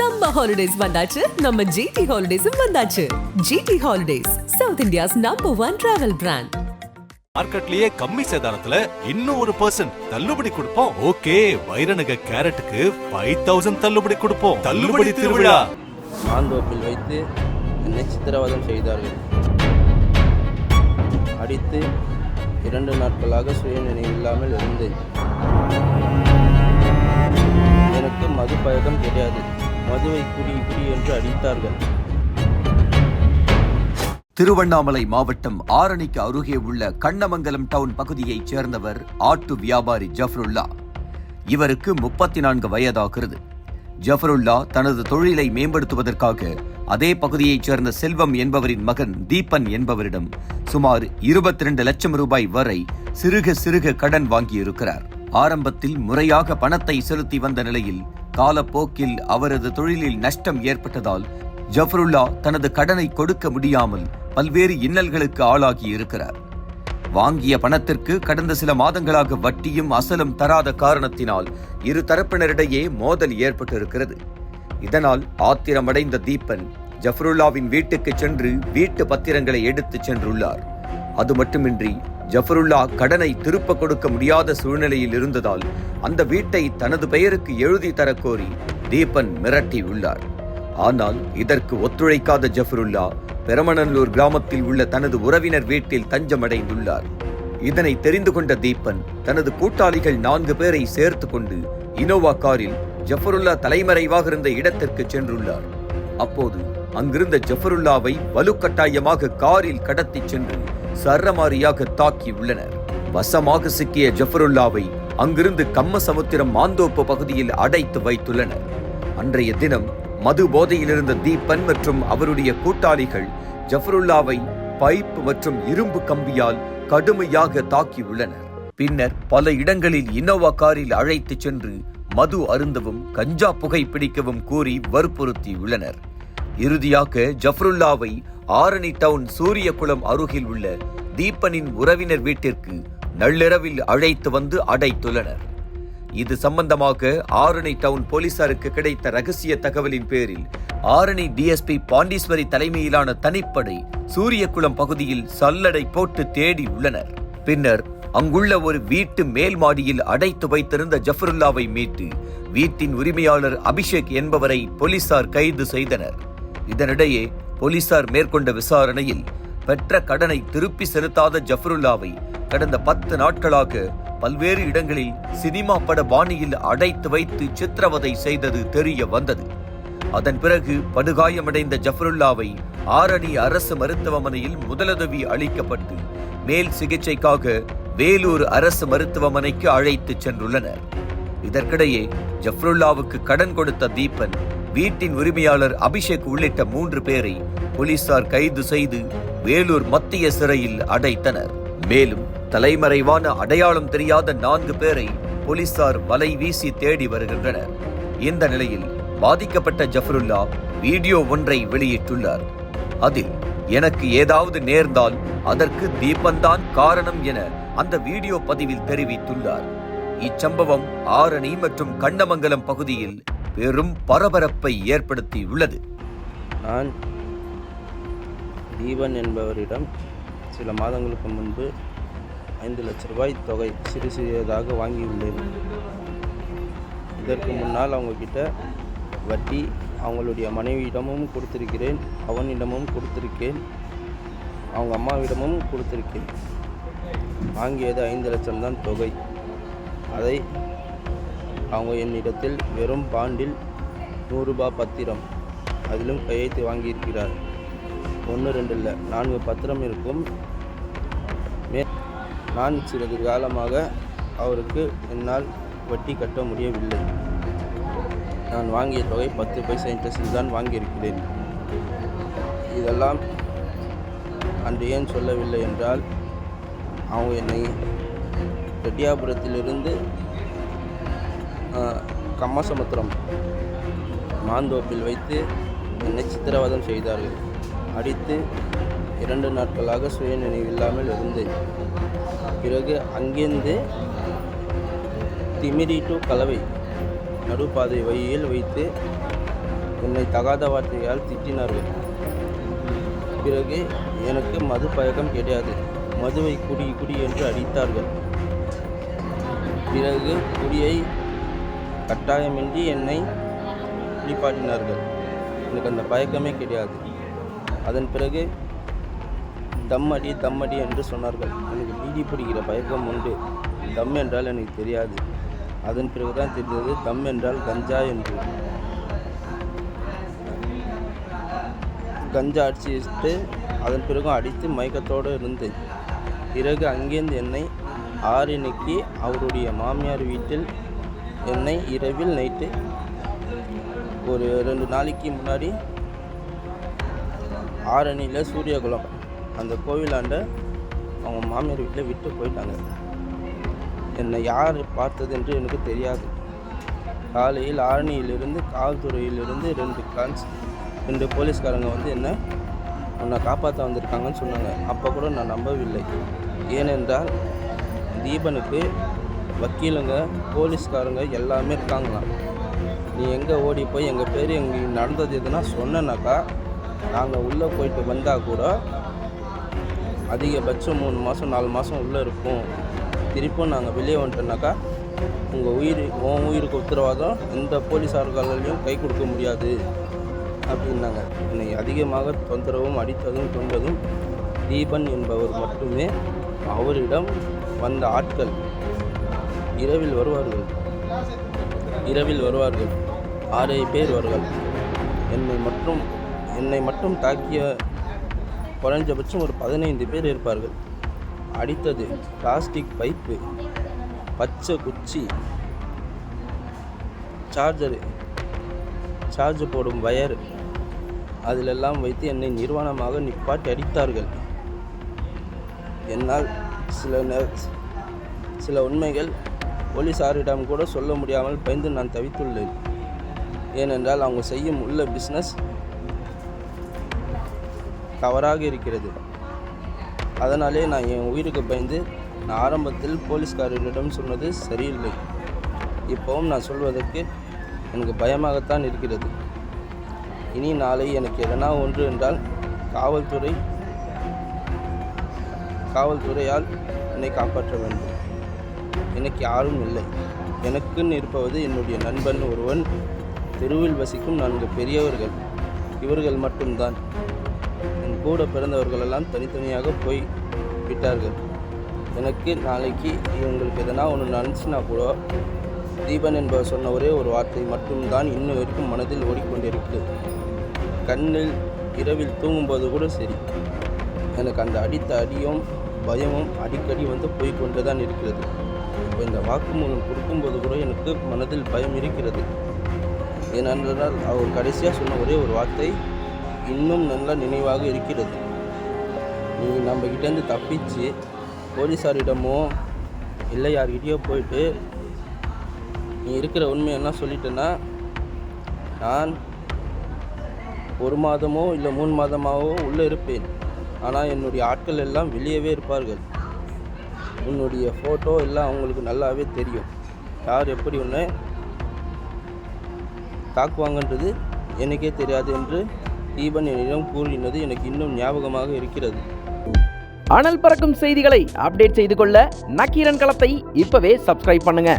Summer holidays வந்தாச்சு. நம்ம GT ஹாலிடேஸும் வந்தாச்சு. GT holidays south India's number one travel brand மார்க்கெட்லயே கம்மி சேதாரத்துல இன்னும் ஒரு பர்சன்ட் தள்ளுபடி கொடுப்போம். ஓகே வைரநக கேரட்டுக்கு ஃபைவ் தௌசண்ட் தள்ளுபடி கொடுப்போம். தள்ளுபடி திருவிழா. மாந்தோப்பில் வைத்து என்னை சித்திரவதம் செய்தார்கள். அடித்து இரண்டு நாட்களாக சுயநினைவில்லாமல் இருந்தேன். எனக்கு மது பழக்கம் தெரியாது. மதுவை குடி குடி என்று அடித்தார்கள். திருவண்ணாமலை மாவட்டம் ஆரணிக்கு அருகே உள்ள கண்ணமங்கலம் டவுன் பகுதியைச் சேர்ந்தவர் ஆட்டு வியாபாரி ஜஃப்ருல்லா. இவருக்கு முப்பத்தி நான்கு வயதாகிறது. ஜஃபருல்லா தனது தொழிலை மேம்படுத்துவதற்காக அதே பகுதியைச் சேர்ந்த செல்வம் என்பவரின் மகன் தீபன் என்பவரிடம் சுமார் இருபத்தி இரண்டு லட்சம் ரூபாய் வரை சிறுக சிறுக கடன் வாங்கியிருக்கிறார். ஆரம்பத்தில் முறையாக பணத்தை செலுத்தி வந்த நிலையில் காலப்போக்கில் அவரது தொழிலில் நஷ்டம் ஏற்பட்டதால் ஜஃபருல்லா தனது கடனை கொடுக்க முடியாமல் பல்வேறு இன்னல்களுக்கு ஆளாகி இருக்கிறார். வாங்கிய பணத்திற்கு கடந்த சில மாதங்களாக வட்டியும் அசலும் தராத காரணத்தினால் இரு தரப்பினரிடையே மோதல் ஏற்பட்டிருக்கிறது. இதனால் ஆத்திரமடைந்த தீபன் ஜஃபருல்லாவின் வீட்டுக்கு சென்று வீட்டு பத்திரங்களை எடுத்துச் சென்றுள்ளார். அது மட்டுமின்றி ஜஃபருல்லா கடனை திருப்ப கொடுக்க முடியாத சூழ்நிலையில் இருந்ததால் அந்த வீட்டை தனது பெயருக்கு எழுதி தரக்கோரி தீபன் மிரட்டியுள்ளார். ஆனால் இதற்கு ஒத்துழைக்காத ஜஃபருல்லா பெரமணல்லூர் கிராமத்தில் உள்ள தனது உறவினர் வீட்டில் தஞ்சமடைந்துள்ளார். இதனை தெரிந்து கொண்ட தீபன் தனது கூட்டாளிகள் நான்கு பேரை சேர்த்து கொண்டு இனோவா காரில் ஜஃபருல்லா தலைமறைவாக இருந்த இடத்திற்கு சென்றுள்ளார். அப்போது அங்கிருந்த ஜஃபருல்லாவை வலுக்கட்டாயமாக காரில் கடத்திச் சென்று சரமாரியாக தாக்கியுள்ளனர் வசமாக சிக்கிய ஜஃபருல்லாவை அங்கிருந்து கம்மசமுத்திரம் மாந்தோப்பு பகுதியில் அடைத்து வைத்துள்ளனர். அன்றைய தினம் மது போதையில் இருந்த தீபன் மற்றும் அவருடைய கூட்டாளிகள் ஜஃபருல்லாவை பைப் மற்றும் இரும்பு கம்பியால் கடுமையாக தாக்கியுள்ளனர். பின்னர் பல இடங்களில் இன்னோவா காரில் அழைத்துச் சென்று மது அருந்தவும் கஞ்சா புகை பிடிக்கவும் கூறி வற்புறுத்தியுள்ளனர். இறுதியாக ஜஃப்ருல்லாவை ஆரணி டவுன் சூரியகுளம் அருகில் உள்ள தீபனின் உறவினர் வீட்டிற்கு நள்ளிரவில் அழைத்து வந்து அடைத்துள்ளனர். இது சம்பந்தமாக ஆரணி டவுன் போலீசாருக்கு கிடைத்த ரகசிய தகவலின் பேரில் ஆரணி டிஎஸ்பி பாண்டீஸ்வரி தலைமையிலான தனிப்படை சூரியகுளம் பகுதியில் சல்லடை போட்டு தேடி உள்ளனர். பின்னர் அங்குள்ள ஒரு வீட்டு மேல் மாடியில் அடைத்து வைத்திருந்த ஜஃபருல்லாவை மீட்டு வீட்டின் உரிமையாளர் அபிஷேக் என்பவரை போலீசார் கைது செய்தனர். இதனிடையே போலீசார் மேற்கொண்ட விசாரணையில் பெற்ற கடனை திருப்பி செலுத்தாத ஜஃபருல்லாவை கடந்த பத்து நாட்களாக பல்வேறு இடங்களில் சினிமா பட பாணியில் அடைத்து வைத்து சித்திரவதை செய்தது தெரிய வந்தது. அதன் பிறகு படுகாயமடைந்த ஜஃபருல்லாவை ஆரணி அரசு மருத்துவமனையில் முதலுதவி அளிக்கப்பட்டு மேல் சிகிச்சைக்காக வேலூர் அரசு மருத்துவமனைக்கு அழைத்துச் சென்றுள்ளனர். இதற்கிடையே ஜஃப்ருல்லாவுக்கு கடன் கொடுத்த தீபன் வீட்டின் உரிமையாளர் அபிஷேக் உள்ளிட்ட மூன்று பேரை போலீசார் கைது செய்து வேலூர் மத்திய சிறையில் அடைத்தனர். மேலும் தலைமறைவான அடையாளம் தெரியாத நான்கு பேரை போலீசார் வலை வீசி தேடி வருகின்றனர். இந்த நிலையில் பாதிக்கப்பட்ட ஜஃபருல்லா வீடியோ ஒன்றை வெளியிட்டுள்ளார். அதில் எனக்கு ஏதாவது நேர்ந்தால் அதற்கு தீபன்தான் காரணம் என அந்த வீடியோ பதிவில் தெரிவித்துள்ளார். இச்சம்பவம் ஆரணி மற்றும் கண்ணமங்கலம் பகுதியில் பெரும் பரபரப்பை ஏற்படுத்தியுள்ளது. நான் தீபன் என்பவரிடம் சில மாதங்களுக்கு முன்பு ஐந்து லட்ச ரூபாய் தொகை சிறு சிறியதாக வாங்கியுள்ளேன். இதற்கு முன்னால் அவங்கக்கிட்ட வட்டி அவங்களுடைய மனைவியிடமும் கொடுத்திருக்கிறேன் அவனிடமும் கொடுத்திருக்கேன் அவங்க அம்மாவிடமும் கொடுத்திருக்கேன். வாங்கியது ஐந்து லட்சம் தான் தொகை. அதை அவங்க என்னிடத்தில் வெறும் பாண்டில் நூறுரூபா பத்திரம். அதிலும் கையெழுத்து வாங்கியிருக்கிறார். ஒன்று ரெண்டு இல்லை நான்கு பத்திரம் இருக்கும். மே நான் சிறிது காலமாக அவருக்கு என்னால் வட்டி கட்ட முடியவில்லை. நான் வாங்கிய தொகை பத்து பைசா இன்ட்ரெஸ்டில் தான் வாங்கியிருக்கிறேன். இதெல்லாம் அன்று ஏன் சொல்லவில்லை என்றால் அவங்க என்னை ரெட்டியாபுரத்திலிருந்து கம்மசமுத்திரம் மாந்தோப்பில் வைத்து என்னை சித்திரவதம் செய்தார்கள். அடித்து இரண்டு நாட்களாக சுயநினைவில்லாமல் இருந்தேன். பிறகு அங்கிருந்து திமிரி டு கலவை நடுப்பாதை வழியில் வைத்து என்னை தகாத வார்த்தையால் திட்டினார்கள். பிறகு எனக்கு மது பழக்கம் கிடையாது. மதுவை குடி குடி என்று அடித்தார்கள். பிறகு குடியை கட்டாயமின்றி என்னை குளிப்பாட்டினார்கள் எனக்கு அந்த பயக்கமே கிடையாது. அதன் பிறகு தம் அடி என்று சொன்னார்கள். எனக்கு பீடி பிடிக்கிற பயக்கம் உண்டு. தம் என்றால் எனக்கு தெரியாது. அதன் பிறகு தான் தெரிந்தது தம் என்றால் கஞ்சா என்று. கஞ்சா அடிச்சுட்டு அதன் பிறகும் அடித்து மயக்கத்தோடு இருந்தேன். பிறகு அங்கேருந்து என்னை ஆரணிக்கு அவருடைய மாமியார் வீட்டில் என்னை இரவில் நைட்டு ஒரு ரெண்டு நாளைக்கு முன்னாடி ஆரணியில் சூரியகுலம் அந்த கோவிலாண்ட அவங்க மாமியார் வீட்டில் விட்டு போயிட்டாங்க. என்னை யார் பார்த்தது என்று எனக்கு தெரியாது. காலையில் ஆரணியிலிருந்து காவல்துறையிலிருந்து ரெண்டு கான்ஸ் ரெண்டு போலீஸ்காரங்க வந்து என்ன உன்னை காப்பாற்ற வந்திருக்காங்கன்னு சொன்னாங்க. அப்போ கூட நான் நம்பவில்லை. ஏனென்றால் தீபனுக்கு வக்கீலுங்க போலீஸ்காரங்க எல்லாமே இருக்காங்களாம் நீ எங்கே ஓடி போய் எங்கள் பேர் எங்கே நடந்தது எதுனா சொன்னனாக்கா நாங்கள் உள்ளே போயிட்டு வந்தால் கூட அதிகபட்சம் மூணு மாதம் நாலு மாதம் உள்ளே இருப்போம். திருப்பும் நாங்கள் வெளியே வந்துட்டோம்னாக்கா உங்கள் உயிர் உன் உயிருக்கு உத்தரவாதம் எந்த போலீஸார்களையும் கை கொடுக்க முடியாது. அப்படின்னாங்க. என்னை அதிகமாக தொந்தரவும் அடித்ததும் கொண்டதும் தீபன் என்பவர் மட்டுமே அவரிடம் வந்த ஆட்கள். இரவில் வருவார்கள். இரவில் வருவார்கள். ஆறே பேர் வருவார்கள். என்னை மட்டும் என்னை மட்டும் தாக்கிய குறைஞ்சபட்சம் ஒரு பதினைந்து பேர் இருப்பார்கள். அடித்தது பிளாஸ்டிக் பைப்பு பச்சை குச்சி சார்ஜரு சார்ஜ் போடும் வயர் அதிலெல்லாம் வைத்து என்னை நிர்வாணமாக நிப்பாட்டி அடித்தார்கள். என்னால் சில நேர சில உண்மைகள் போலீசாரிடம் கூட சொல்ல முடியாமல் பயந்து நான் தவித்துள்ளேன். ஏனென்றால் அவங்க செய்யும் உள்ள பிஸ்னஸ் தவறாக இருக்கிறது. அதனாலே நான் என் உயிருக்கு பயந்து நான் ஆரம்பத்தில் போலீஸ்காரர்களிடம் சொன்னது சரியில்லை. இப்போவும் நான் சொல்வதற்கு எனக்கு பயமாகத்தான் இருக்கிறது. இனி நாளை எனக்கு எதனா ஒன்று என்றால் காவல்துறை காவல்துறையால் என்னை காப்பாற்ற வேண்டும். எனக்கு யாரும் இல்லை. எனக்குன்னு இருப்பவது என்னுடைய நண்பன் ஒருவன். தெருவில் வசிக்கும் நான்கு பெரியவர்கள். இவர்கள் மட்டும்தான். என் கூட பிறந்தவர்களெல்லாம் தனித்தனியாக போய் விட்டார்கள். எனக்கு நாளைக்கு இவங்களுக்கு எதனா ஒன்று நினச்சினா கூட தீபன் என்பவர் சொன்ன ஒரே ஒரு வார்த்தை மட்டும்தான் இன்னும் வரைக்கும் மனதில் ஓடிக்கொண்டிருக்கு. கண்ணில் இரவில் தூங்கும்போது கூட சரி. எனக்கு அந்த அடித்த அடியும் பயமும் அடிக்கடி வந்து போய்கொண்டு தான் இருக்கிறது. இப்போ இந்த வாக்குமூலம் கொடுக்கும்போது கூட எனக்கு மனதில் பயம் இருக்கிறது. ஏனென்றால் அவர் கடைசியாக சொன்ன ஒரே ஒரு வார்த்தை இன்னும் நல்லா நினைவாக இருக்கிறது. நீ நம்ம கிட்டேருந்து தப்பிச்சு போலீஸாரிடமோ இல்லை யார்கிட்டயோ போயிட்டு நீ இருக்கிற உண்மை என்ன சொல்லிட்டேன்னா நான் ஒரு மாதமோ இல்லை மூணு மாதமாகவோ உள்ளே இருப்பேன். ஆனால் என்னுடைய ஆட்கள் எல்லாம் வெளியவே இருப்பார்கள். உன்னுடைய ஃபோட்டோ எல்லாம் அவங்களுக்கு நல்லாவே தெரியும். யார் எப்படி உன்னை தாக்குவாங்கன்றது எனக்கே தெரியாது என்று தீபன் என்னிடம் கூறினது எனக்கு இன்னும் ஞாபகமாக இருக்கிறது. அனல் பறக்கும் செய்திகளை அப்டேட் செய்து கொள்ள நக்கீரன் களத்தை இப்பவே சப்ஸ்கிரைப் பண்ணுங்க.